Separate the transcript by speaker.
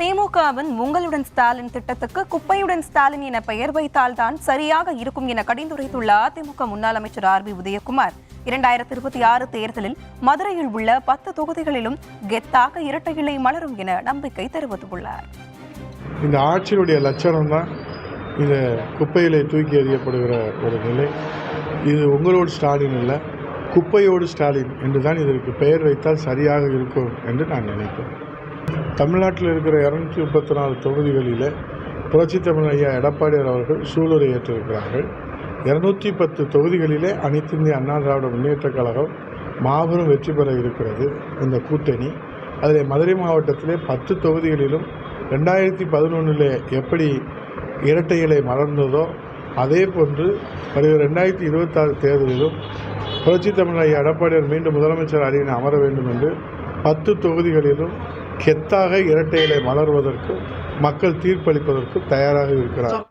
Speaker 1: திமுகவின் உங்களுடன் ஸ்டாலின் திட்டத்துக்கு குப்பையுடன் ஸ்டாலின் என பெயர் வைத்தால்தான் சரியாக இருக்கும் என கடிந்துரைத்துள்ள அதிமுக முன்னாள் அமைச்சர் ஆர் பி உதயகுமார். இரண்டாயிரத்தி இருபத்தி ஆறு தேர்தலில் மதுரையில் உள்ள பத்து தொகுதிகளிலும் கெத்தாக இரட்டை இலை மலரும் என நம்பிக்கை தெரிவித்துள்ளார்.
Speaker 2: இந்த ஆட்சியினுடைய லட்சணம் தான் இந்த குப்பையிலே தூக்கி எறியப்படுகிற ஒரு நிலை. இது உங்களோடு ஸ்டாலின் இல்லை குப்பையோடு ஸ்டாலின் என்று தான் இதற்கு பெயர் வைத்தால் சரியாக இருக்கும் என்று நான் நினைக்கிறேன். தமிழ்நாட்டில் இருக்கிற இரநூத்தி முப்பத்தி நாலு தொகுதிகளில் புரட்சி தமிழ் ஐயா எடப்பாடியார் அவர்கள் சூளுரை ஏற்றிருக்கிறார்கள். இரநூத்தி பத்து தொகுதிகளிலே அனைத்து இந்திய அண்ணா திராவிட முன்னேற்றக் கழகம் மாபெரும் வெற்றி பெற இருக்கிறது இந்த கூட்டணி. அதில் மதுரை மாவட்டத்திலே பத்து தொகுதிகளிலும் ரெண்டாயிரத்தி பதினொன்றில் எப்படி இரட்டை இலை மலர்ந்ததோ அதே போன்று வருகிற ரெண்டாயிரத்தி இருபத்தாறு தேர்தலிலும் புரட்சி தமிழ் ஐயா எடப்பாடியார் மீண்டும் முதலமைச்சர் அரியணை அமர வேண்டும் என்று பத்து தொகுதிகளிலும் கெத்தாக இரட்டை இலை மலர்வதற்கு மக்கள் தீர்ப்பளிப்பதற்கு தயாராக இருக்கிறார்.